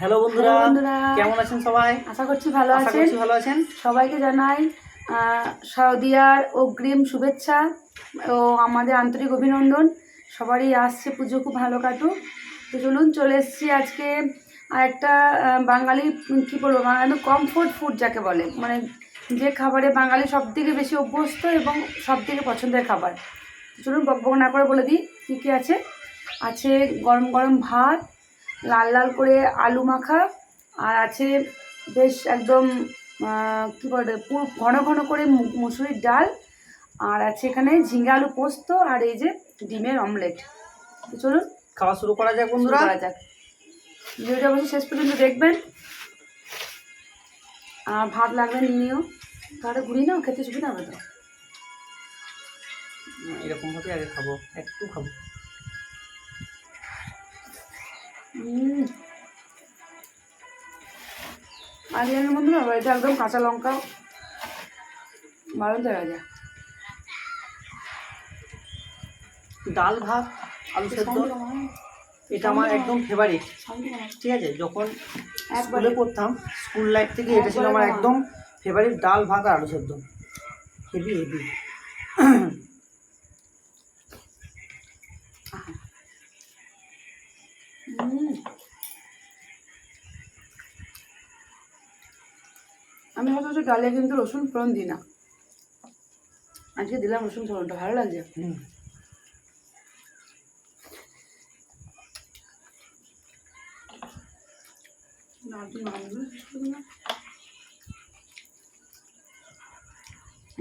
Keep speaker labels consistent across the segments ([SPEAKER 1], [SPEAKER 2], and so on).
[SPEAKER 1] Hello বন্ধুরা।
[SPEAKER 2] বন্ধুরা।
[SPEAKER 1] কেমন আছেন সবাই?
[SPEAKER 2] আশা করছি ভালো আছেন।
[SPEAKER 1] ভালো আছেন।
[SPEAKER 2] সবাইকে জানাই শারদিয়ার অগ্রিম শুভেচ্ছা ও আমাদের আন্তরিক অভিনন্দন। সবারই আসছে পুজো খুব ভালো কাটুক। তো চলুন চলে এসেছি আজকে আর একটা বাঙালি কি বলব একদম কমফোর্ট ফুড যাকে বলে। মানে যে খাবারে বাঙালি সব থেকে বেশি অভ্যস্ত এবং সব থেকে পছন্দের খাবার। চলুন বক বক না করে বলে দিই কী কী আছে? আছে গরম গরম ভাত লাল লাল করে আলু মাখা আর আছে বেশ একদম কি বলে পুরো ঘন ঘন করে মুসুরির ডাল আর আছে এখানে ঝিঙ্গা আলু পোস্ত আর এই যে ডিমের অমলেট। চলুন
[SPEAKER 1] খাওয়া শুরু করা যাক বন্ধুরা।
[SPEAKER 2] করা যাক। ভিডিওটা অবশ্যই শেষ পর্যন্ত দেখবেন। আর ভাত লাগবে নিয়েও তাহলে ঘুরি নাও খেতে সুবিধা হবে তো।
[SPEAKER 1] এরকম ভাবে আগে খাব একটু খাব।
[SPEAKER 2] আমি বন্ধু না বাড়িতে একদম কাঁচা লঙ্কা দেওয়া যায়
[SPEAKER 1] ডাল ভাত আলু সেদ্ধ এটা আমার একদম ফেভারিট ঠিক আছে যখন
[SPEAKER 2] একবারে।
[SPEAKER 1] স্কুলে পড়তাম স্কুল লাইফ থেকে এটা ছিল আমার একদম ফেভারিট ডাল ভাত আর আলু সেদ্ধ। হেভি হেভি
[SPEAKER 2] ডালে কিন্তু রসুন ফোড়ন দিই না। আজকে দিলাম রসুন ফোড়নটা ভালো লাগছে?
[SPEAKER 1] হুম।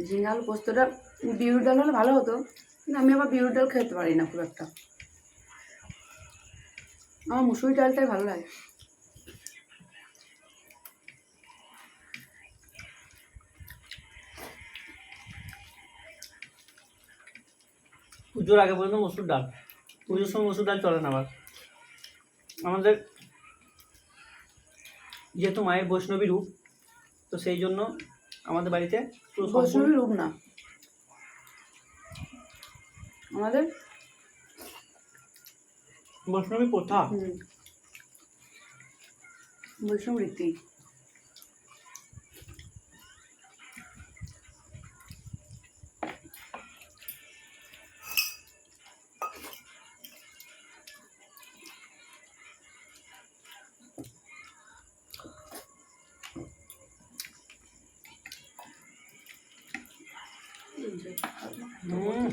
[SPEAKER 2] ঝিঙে পোস্তটা বিউর ডাল হলে ভালো হতো। কিন্তু আমি আবার বিউর ডাল খেতে পারি না খুব একটা। আমার মুসুরি ডালটাই ভালো লাগে।
[SPEAKER 1] পুজোর আগে পর্যন্ত মসুর ডাল। পুজোর সময় মসুর ডাল চলে না আবার। আমাদের যেহেতু মায়ের বৈষ্ণবী রূপ তো সেই জন্য আমাদের বাড়িতে
[SPEAKER 2] বৈষ্ণবী রূপ না। আমাদের
[SPEAKER 1] বৈষ্ণবী প্রথা।
[SPEAKER 2] বৈষ্ণব রীতি।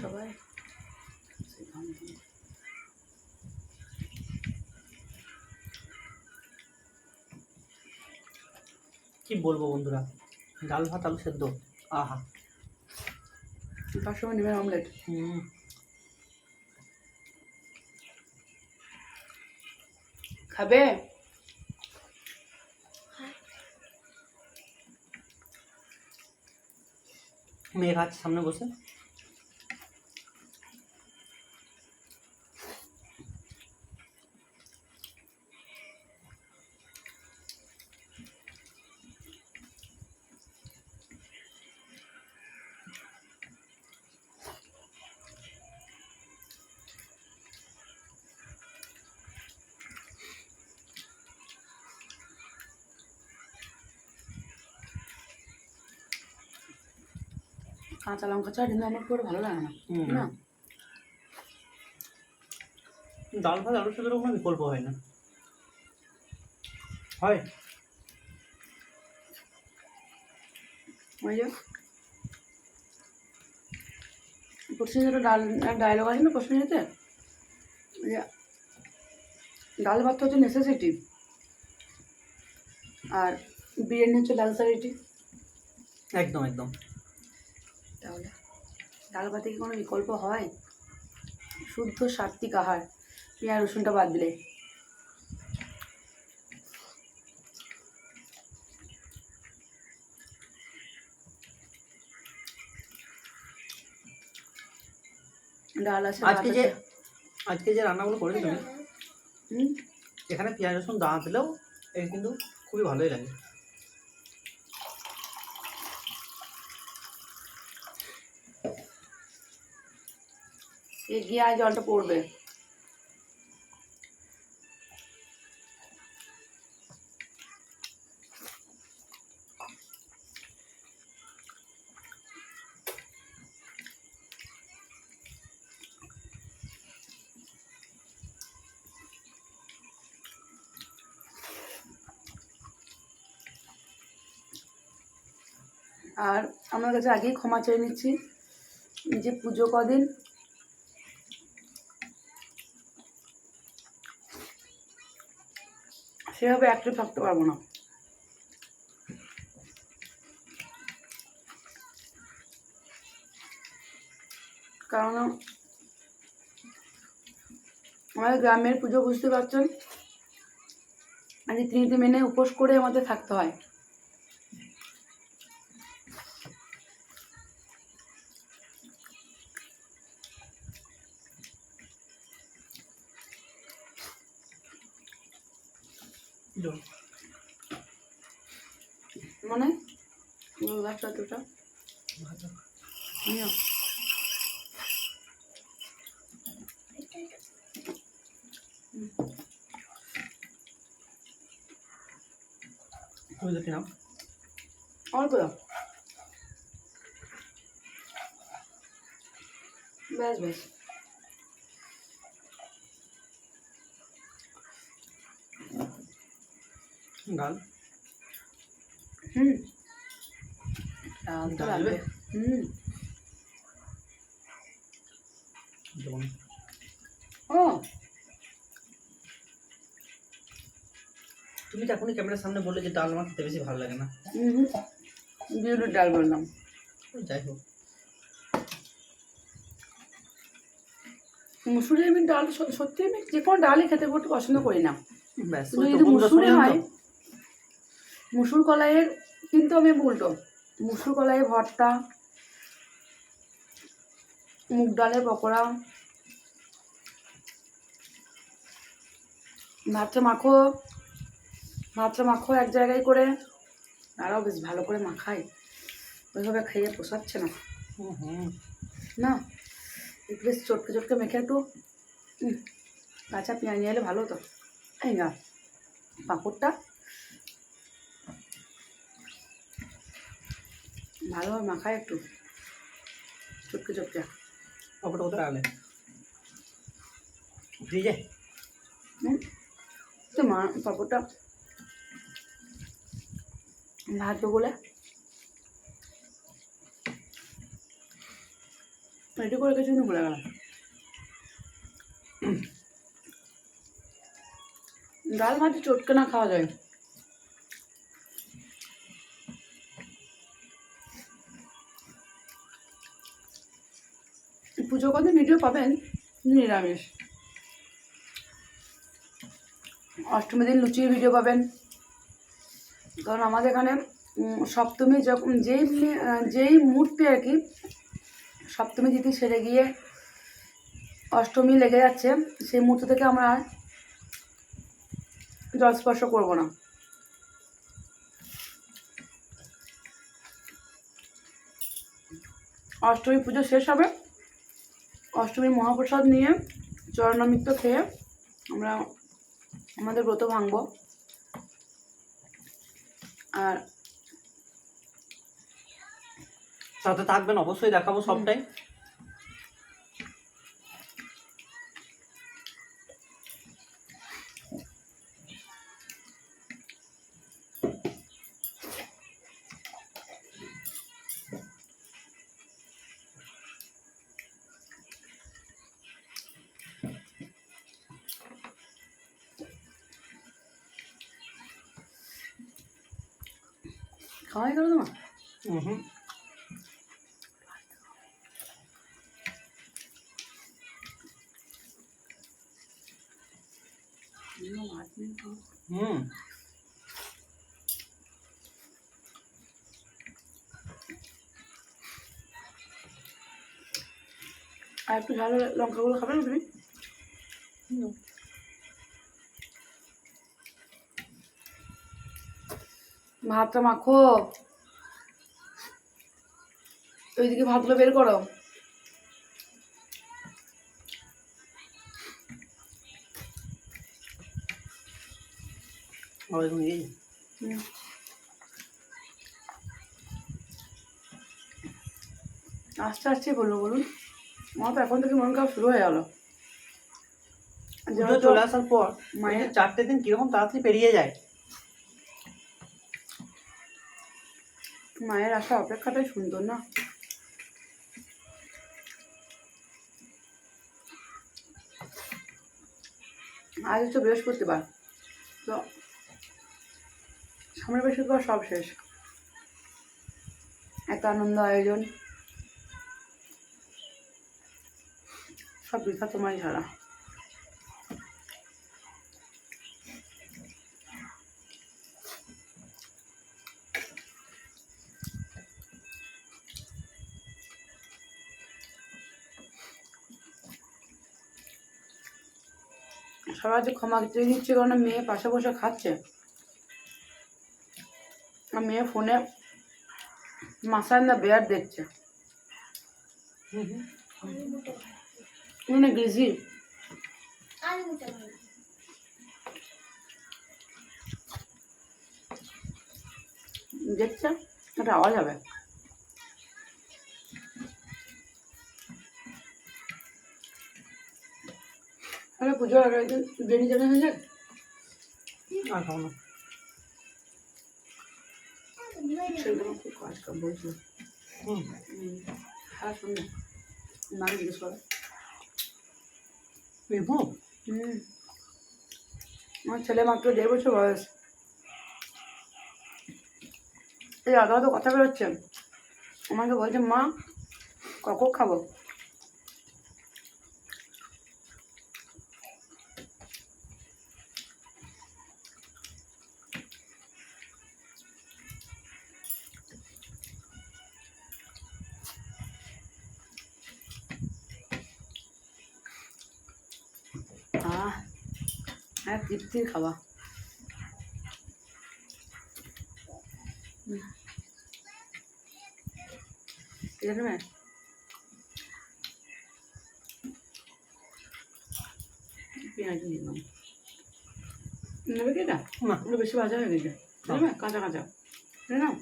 [SPEAKER 2] সবাই।
[SPEAKER 1] কি বলব বন্ধুরা? ডাল ভাত আলু সেদ্ধ। আহা।
[SPEAKER 2] তার সময় নেবেন অমলেট
[SPEAKER 1] হুম।
[SPEAKER 2] খাবে?
[SPEAKER 1] মেয়ে খাচ্ছে সামনে বসে।
[SPEAKER 2] কাঁচা লঙ্কা ছাড়া কিন্তু আমার করে ভালো লাগে না না?
[SPEAKER 1] ডাল ভাত আলু সেদ্ধের কোনো বিকল্প হয় না। হয়?
[SPEAKER 2] ডাল ডায়লগ আছে না যে ডাল ভাত হচ্ছে নেসেসিটি আর বিরিয়ানি হচ্ছে লাক্সারিটি
[SPEAKER 1] একদম একদম।
[SPEAKER 2] তাহলে। ডাল ভাতে কি কোনো বিকল্প হয়? শুদ্ধ সাত্বিক আহার। পেঁয়াজ রসুনটা বাদ দিলে। ডাল আছে
[SPEAKER 1] আজকে যে আজকে যে রান্নাগুলো করেছি তুমি
[SPEAKER 2] হুম?
[SPEAKER 1] এখানে পেঁয়াজ রসুন দানা দিলেও এটা কিন্তু খুবই ভালোই লাগে।
[SPEAKER 2] গিয়ে আর জলটা পড়বে। আর আমার কাছে আগেই ক্ষমা চেয়ে নিচ্ছি যে পুজো কদিন সেভাবে অ্যাক্টিভ থাকতে পারব না। কারণ আমাদের গ্রামের পুজো, বুঝতে পারছেন? রীতিনীতি মেনে উপোস করে আমাদের থাকতে হয়। মানে? গাছটা দুটা। নিও।
[SPEAKER 1] তুমি দেখে নাও
[SPEAKER 2] অল্প দাও। ব্যাস ব্যাস।
[SPEAKER 1] ডাল।
[SPEAKER 2] হুম। ডাল তো লাগবে। হুম। ও।
[SPEAKER 1] তুমি তো এখনই ক্যামেরার সামনে বললে যে ডাল আমার খেতে বেশি ভালো লাগে না।
[SPEAKER 2] হুম বিউলির ডাল বললাম
[SPEAKER 1] যাই হোক।
[SPEAKER 2] মুসুরি আমি ডাল সত্যি আমি যে কোনো ডালই খেতে পছন্দ করি না।
[SPEAKER 1] ব্যাস
[SPEAKER 2] যদি মুসুরি হয় মুসুর কলাইয়ের কিন্তু আমি উল্টো। মুসুর কলাইয়ের ভর্তা মুগ ডালের পকোড়া ভাতটা মাখো ভাতটা মাখো এক জায়গায় করে। আরও বেশ ভালো করে মাখাই ওইভাবে খাইয়ে পোষাচ্ছে না।
[SPEAKER 1] হুম হুম।
[SPEAKER 2] না একটু বেশ চটকে চটকে মেখে একটু। কাঁচা পেঁয়াজ নিয়ে এলে ভালো হতো। এই না পাঁপড়টা ভালোভাবে মাখায় একটু। চটকে চটকে।
[SPEAKER 1] পাপড়টা কোথায় রাখলে ফ্রিজে
[SPEAKER 2] হুম? তো মা পাঁপড়টা ভাজবো বলে। রেডি করে কিছু ভুলে গেলাম। ডাল ভাজি চটকে না খাওয়া যায়। পুজো ভিডিও পাবেন? নিরামিষ। অষ্টমী দিন লুচির ভিডিও পাবেন। কারণ আমাদের এখানে সপ্তমী যখন যেই যেই মুহূর্তে আর কি, সপ্তমী তিথি সেরে গিয়ে অষ্টমী লেগে যাচ্ছে, সেই মুহূর্ত থেকে আমরা আর জল স্পর্শ করব না। অষ্টমী পুজো শেষ হবে। অষ্টমীর মহাপ্রসাদ নিয়ে চরণামিত্র খেয়ে আমরা আমাদের ব্রত ভাঙব। আর
[SPEAKER 1] সাথে থাকবেন অবশ্যই দেখাবো সবটাই।
[SPEAKER 2] খাওয়াই গেল তোমার
[SPEAKER 1] হুম হুম হুম
[SPEAKER 2] আর একটু ঝাল লঙ্কাগুলো খাবে না তুমি ভাতটা মাখো। ওইদিকে ভাতগুলো বের করো। হুম। আস্তে আস্তে বলব বলুন। আমার তো এখন থেকে মন খারাপ শুরু হয়ে গেল।
[SPEAKER 1] চলে আসার পর
[SPEAKER 2] মায়ের
[SPEAKER 1] চারটে দিন কীরকম তাড়াতাড়ি পেরিয়ে যায়।
[SPEAKER 2] মায়ের আসা অপেক্ষাটাই সুন্দর না? আজ হচ্ছে বৃহস্পতিবার। তো সামনের বৃহস্পতিবার সব শেষ। এত আনন্দ আয়োজন। সব বৃথা তোমারই ছাড়া সবাই যে ক্ষমা চেয়ে নিচ্ছে কারণ মেয়ে পাশে বসে খাচ্ছে। আর মেয়ে ফোনে মাসান দা বেয়ার দেখছে। মানে গেছি। দেখছে? এটা আওয়াজ হবে। আরে পুজোর আগে বিরিয়ানি জানা হয়ে যাক।
[SPEAKER 1] আর খাও না।
[SPEAKER 2] সেগুলো আমার খুব কাজ কর বলছিল।
[SPEAKER 1] হুম।
[SPEAKER 2] হ্যাঁ জিজ্ঞেস করো।
[SPEAKER 1] লেবু
[SPEAKER 2] হুম। আমার ছেলে মাত্র দেড় বছর বয়স। এই আদা তো কথা বেরোচ্ছে। আমাকে বলছে মা কখন খাব আহ হ্যাঁ তৃপ্তির খাওয়া। ম্যাম পেঁয়াজ নেবে কি এটা?
[SPEAKER 1] না।
[SPEAKER 2] ওগুলো বেশি ভাজা হয়ে গেছে। কাঁচা কাঁচা। নাও,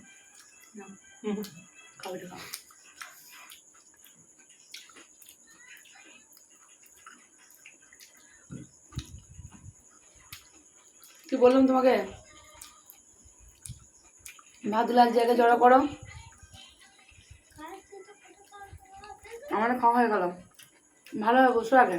[SPEAKER 1] হুম।
[SPEAKER 2] খাও কি বললাম তোমাকে? ভাত লাল জায়গায় জড়ো করো। আমার খাওয়া হয়ে গেল। ভালো হবে বসো আগে।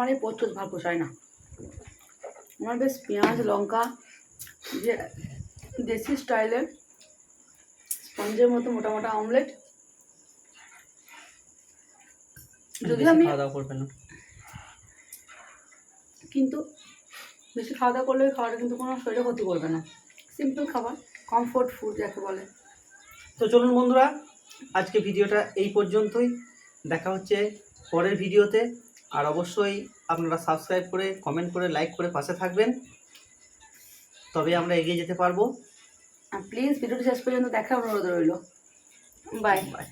[SPEAKER 2] আমার এই প্রচুর ভাগ পোষায় না। আমার বেশ পেঁয়াজ লঙ্কা যে দেশি স্টাইলের স্পঞ্জের মতো মোটা মোটা অমলেট যদি আমি
[SPEAKER 1] খাওয়া দাওয়া করবে
[SPEAKER 2] কিন্তু বেশি খাওয়া দাওয়া করলে খাওয়াটা কিন্তু কোনো শরীরে ক্ষতি করবে না। সিম্পল খাবার কমফোর্ট ফুড যাকে বলে।
[SPEAKER 1] তো চলুন বন্ধুরা আজকে ভিডিওটা এই পর্যন্তই। দেখা হচ্ছে পরের ভিডিওতে। আর অবশ্যই আপনারা সাবস্ক্রাইব করে কমেন্ট করে লাইক করে পাশে থাকবেন। তবে আমরা এগিয়ে যেতে পারব।
[SPEAKER 2] আর প্লিজ ভিডিওটি শেষ পর্যন্ত দেখা অনুরোধ রইল। Bye
[SPEAKER 1] bye